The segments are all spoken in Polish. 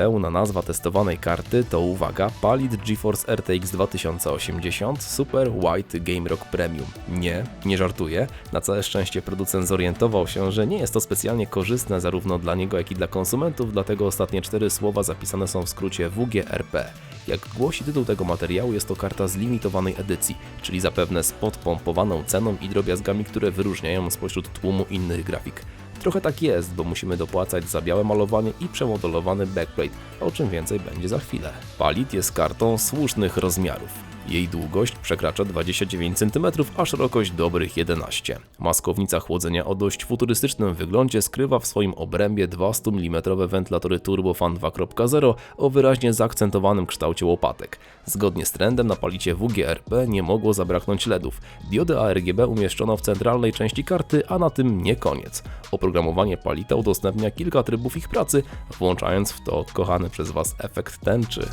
Pełna nazwa testowanej karty to uwaga Palit GeForce RTX 2080 Super White Game Rock Premium. Nie, nie żartuję. Na całe szczęście producent zorientował się, że nie jest to specjalnie korzystne zarówno dla niego, jak i dla konsumentów, dlatego ostatnie cztery słowa zapisane są w skrócie WGRP. Jak głosi tytuł tego materiału, jest to karta z limitowanej edycji, czyli zapewne z podpompowaną ceną i drobiazgami, które wyróżniają spośród tłumu innych grafik. Trochę tak jest, bo musimy dopłacać za białe malowanie i przemodelowany backplate, o czym więcej będzie za chwilę. Palit jest kartą słusznych rozmiarów. Jej długość przekracza 29 cm, a szerokość dobrych 11. Maskownica chłodzenia o dość futurystycznym wyglądzie skrywa w swoim obrębie dwa 100 mm wentylatory Turbofan 2.0 o wyraźnie zaakcentowanym kształcie łopatek. Zgodnie z trendem na palicie WGRP nie mogło zabraknąć LEDów. Diody ARGB umieszczono w centralnej części karty, a na tym nie koniec. Oprogramowanie palita udostępnia kilka trybów ich pracy, włączając w to kochany przez Was efekt tęczy.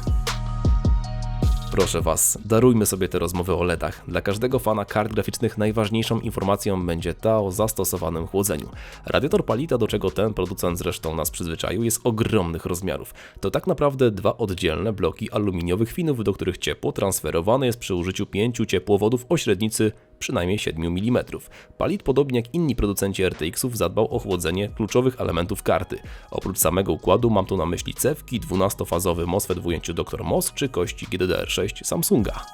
Proszę Was, darujmy sobie te rozmowy o LEDach. Dla każdego fana kart graficznych najważniejszą informacją będzie ta o zastosowanym chłodzeniu. Radiator palita, do czego ten producent zresztą nas przyzwyczaił, jest ogromnych rozmiarów. To tak naprawdę dwa oddzielne bloki aluminiowych finów, do których ciepło transferowane jest przy użyciu pięciu ciepłowodów o średnicy przynajmniej 7 mm. Palit, podobnie jak inni producenci RTX-ów, zadbał o chłodzenie kluczowych elementów karty. Oprócz samego układu mam tu na myśli cewki, 12-fazowy MOSFET w ujęciu Dr. MOS czy kości GDDR6 Samsunga.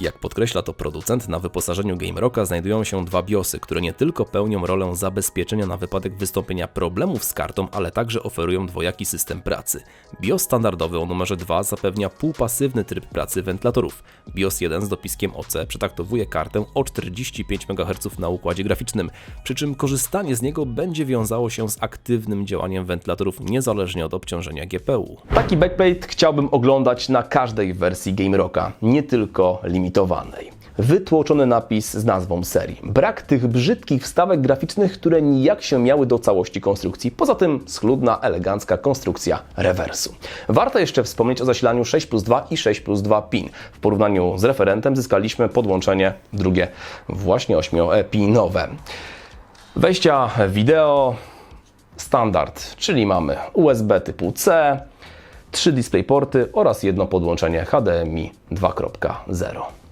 Jak podkreśla to producent, na wyposażeniu Game Rocka znajdują się dwa BIOSy, które nie tylko pełnią rolę zabezpieczenia na wypadek wystąpienia problemów z kartą, ale także oferują dwojaki system pracy. BIOS standardowy o numerze 2 zapewnia półpasywny tryb pracy wentylatorów. BIOS 1 z dopiskiem OC przetaktowuje kartę o 45 MHz na układzie graficznym, przy czym korzystanie z niego będzie wiązało się z aktywnym działaniem wentylatorów niezależnie od obciążenia GPU. Taki backplate chciałbym oglądać na każdej wersji Game Rocka, nie tylko limitowanej. Wytłoczony napis z nazwą serii. Brak tych brzydkich wstawek graficznych, które nijak się miały do całości konstrukcji. Poza tym schludna, elegancka konstrukcja rewersu. Warto jeszcze wspomnieć o zasilaniu 6 plus 2 i 6 plus 2 pin. W porównaniu z referentem zyskaliśmy podłączenie drugie, właśnie 8-pinowe. Wejścia wideo standard, czyli mamy USB typu C, trzy DisplayPorty oraz jedno podłączenie HDMI 2.0.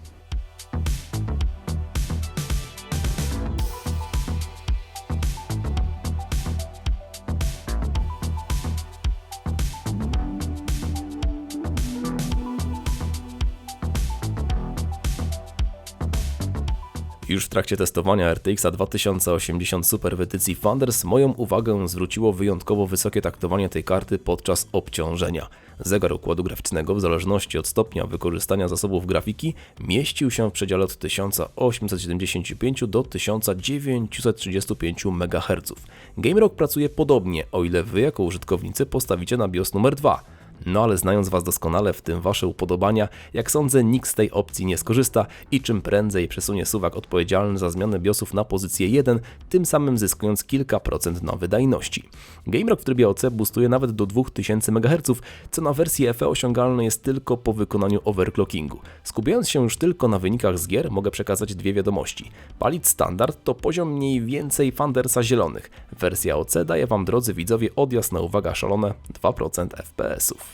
Już w trakcie testowania RTX 2080 Super w edycji Thunders moją uwagę zwróciło wyjątkowo wysokie taktowanie tej karty podczas obciążenia. Zegar układu graficznego w zależności od stopnia wykorzystania zasobów grafiki mieścił się w przedziale od 1875 do 1935 MHz. GameRock pracuje podobnie, o ile Wy jako użytkownicy postawicie na BIOS numer 2. No ale znając Was doskonale, w tym Wasze upodobania, jak sądzę, nikt z tej opcji nie skorzysta i czym prędzej przesunie suwak odpowiedzialny za zmianę BIOSów na pozycję 1, tym samym zyskując kilka procent na wydajności. GameRock w trybie OC boostuje nawet do 2000 MHz, co na wersji FE osiągalne jest tylko po wykonaniu overclockingu. Skupiając się już tylko na wynikach z gier, mogę przekazać dwie wiadomości. Palit standard to poziom mniej więcej Thundersa zielonych. Wersja OC daje Wam, drodzy widzowie, odjazd na uwaga szalone 2% FPS-ów.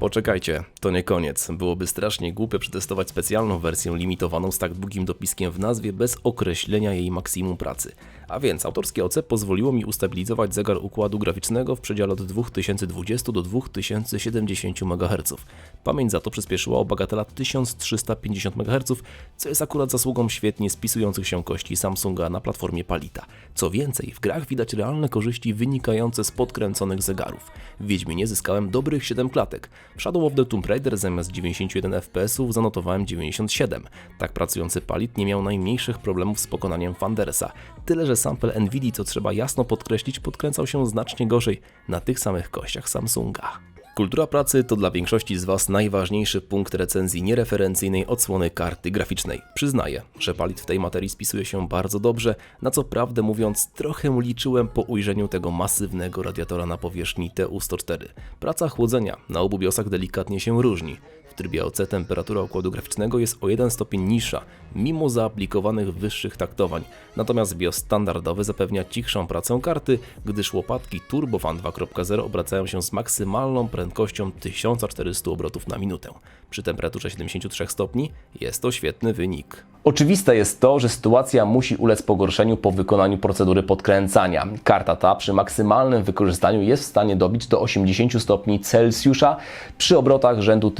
Poczekajcie, to nie koniec. Byłoby strasznie głupie przetestować specjalną wersję limitowaną z tak długim dopiskiem w nazwie bez określenia jej maksimum pracy. A więc autorskie OC pozwoliło mi ustabilizować zegar układu graficznego w przedziale od 2020 do 2070 MHz. Pamięć za to przyspieszyła o bagatela 1350 MHz, co jest akurat zasługą świetnie spisujących się kości Samsunga na platformie Palita. Co więcej, w grach widać realne korzyści wynikające z podkręconych zegarów. W Wiedźminie zyskałem dobrych 7 klatek. W Shadow of the Tomb Raider zamiast 91 FPS zanotowałem 97. Tak pracujący Palit nie miał najmniejszych problemów z pokonaniem Thundersa. Tyle, że sample Nvidia, co trzeba jasno podkreślić, podkręcał się znacznie gorzej na tych samych kościach Samsunga. Kultura pracy to dla większości z Was najważniejszy punkt recenzji niereferencyjnej odsłony karty graficznej. Przyznaję, że Palit w tej materii spisuje się bardzo dobrze, na co prawdę mówiąc trochę liczyłem po ujrzeniu tego masywnego radiatora na powierzchni TU-104. Praca chłodzenia na obu biosach delikatnie się różni. Trybie OC temperatura układu graficznego jest o 1 stopień niższa, mimo zaaplikowanych wyższych taktowań. Natomiast BIOS standardowy zapewnia cichszą pracę karty, gdyż łopatki Turbofan 2.0 obracają się z maksymalną prędkością 1400 obrotów na minutę. Przy temperaturze 73 stopni jest to świetny wynik. Oczywiste jest to, że sytuacja musi ulec pogorszeniu po wykonaniu procedury podkręcania. Karta ta przy maksymalnym wykorzystaniu jest w stanie dobić do 80 stopni Celsjusza przy obrotach rzędu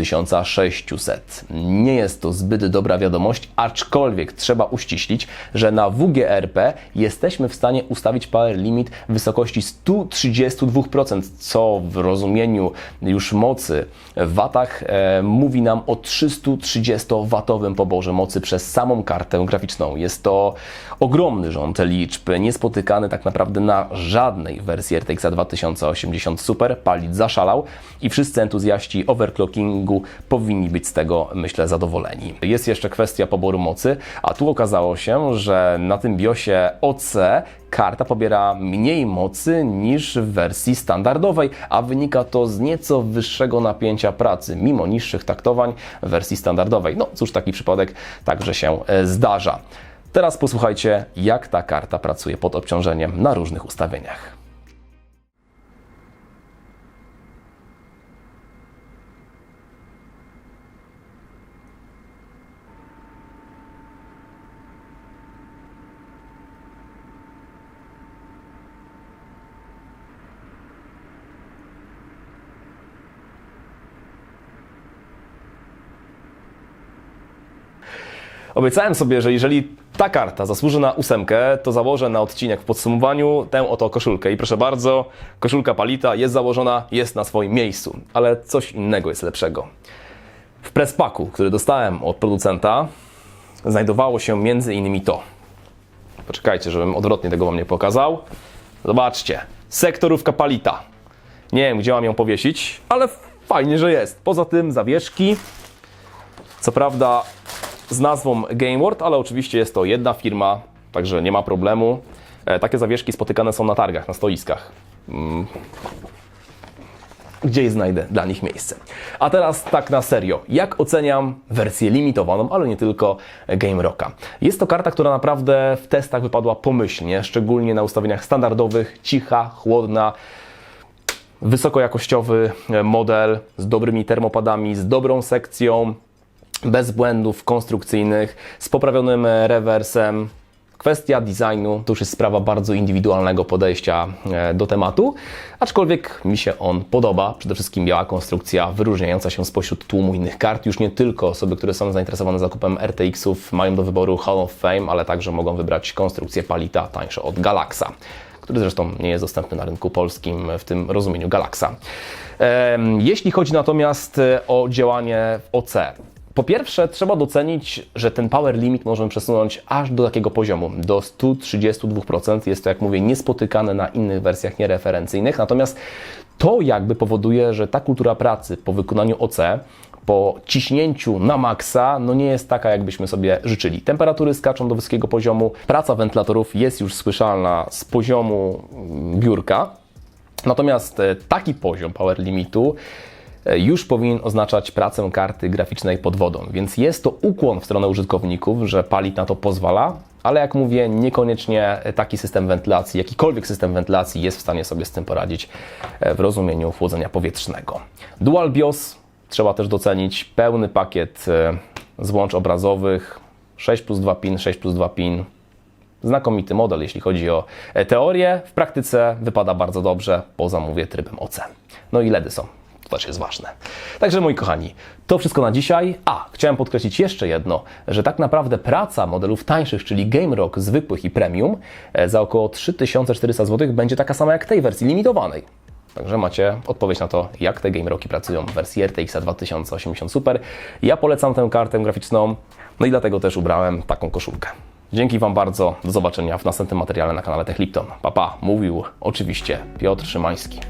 1600. Nie jest to zbyt dobra wiadomość, aczkolwiek trzeba uściślić, że na WGRP jesteśmy w stanie ustawić power limit w wysokości 132%, co w rozumieniu już mocy w watach e, mówi nam o 330-watowym poborze mocy przez samą kartę graficzną. Jest to ogromny rząd liczb, niespotykany tak naprawdę na żadnej wersji RTX 2080 Super. Palit zaszalał i wszyscy entuzjaści overclockingu powinni być z tego, myślę, zadowoleni. Jest jeszcze kwestia poboru mocy, a tu okazało się, że na tym BIOSie OC karta pobiera mniej mocy niż w wersji standardowej, a wynika to z nieco wyższego napięcia pracy, mimo niższych taktowań w wersji standardowej. No cóż, taki przypadek także się e, zdarza. Teraz posłuchajcie, jak ta karta pracuje pod obciążeniem na różnych ustawieniach. Obiecałem sobie, że jeżeli ta karta zasłuży na ósemkę, to założę na odcinek w podsumowaniu tę oto koszulkę. I proszę bardzo, koszulka Palita jest założona, jest na swoim miejscu. Ale coś innego jest lepszego. W prespaku, który dostałem od producenta, znajdowało się między innymi to. Poczekajcie, żebym odwrotnie tego wam nie pokazał. Zobaczcie, sektorówka Palita. Nie wiem, gdzie mam ją powiesić, ale fajnie, że jest. Poza tym zawieszki. Co prawda z nazwą GameWorld, ale oczywiście jest to jedna firma, także nie ma problemu. E, Takie zawieszki spotykane są na targach, na stoiskach. Mm. Gdzie znajdę dla nich miejsce. A teraz tak na serio. Jak oceniam wersję limitowaną, ale nie tylko Game Rocka? Jest to karta, która naprawdę w testach wypadła pomyślnie, szczególnie na ustawieniach standardowych, cicha, chłodna, wysokojakościowy e, model z dobrymi termopadami, z dobrą sekcją, bez błędów konstrukcyjnych, z poprawionym e, rewersem. Kwestia designu to już jest sprawa bardzo indywidualnego podejścia e, do tematu, aczkolwiek mi się on podoba. Przede wszystkim biała konstrukcja wyróżniająca się spośród tłumu innych kart. Już nie tylko osoby, które są zainteresowane zakupem RTX-ów mają do wyboru Hall of Fame, ale także mogą wybrać konstrukcję Palita tańsze od Galaxa który zresztą nie jest dostępny na rynku polskim w tym rozumieniu Galaxa. Jeśli chodzi natomiast e, o działanie w OC, po pierwsze, trzeba docenić, że ten power limit możemy przesunąć aż do takiego poziomu, do 132%. Jest to, jak mówię, niespotykane na innych wersjach niereferencyjnych. Natomiast to jakby powoduje, że ta kultura pracy po wykonaniu OC, po ciśnięciu na maksa, no nie jest taka, jakbyśmy sobie życzyli. Temperatury skaczą do wysokiego poziomu, praca wentylatorów jest już słyszalna z poziomu mm, biurka. Natomiast e, taki poziom power limitu już powinien oznaczać pracę karty graficznej pod wodą, więc jest to ukłon w stronę użytkowników, że palit na to pozwala, ale jak mówię, niekoniecznie taki system wentylacji, jakikolwiek system wentylacji jest w stanie sobie z tym poradzić e, w rozumieniu chłodzenia powietrznego. Dual BIOS trzeba też docenić, pełny pakiet e, złącz obrazowych, 6 plus 2 pin, 6 plus 2 pin, znakomity model, jeśli chodzi o e, teorię. W praktyce wypada bardzo dobrze, poza mówię trybem OC. No i LEDy są. Też jest ważne. Także moi kochani, to wszystko na dzisiaj. A, chciałem podkreślić jeszcze jedno, że tak naprawdę praca modelów tańszych, czyli Game Rock zwykłych i premium e, za około 3400 zł będzie taka sama jak tej wersji limitowanej. Także macie odpowiedź na to, jak te Game Rocki pracują w wersji RTX 2080 Super. Ja polecam tę kartę graficzną, no i dlatego też ubrałem taką koszulkę. Dzięki Wam bardzo. Do zobaczenia w następnym materiale na kanale Tech Lipton. Papa, mówił oczywiście Piotr Szymański.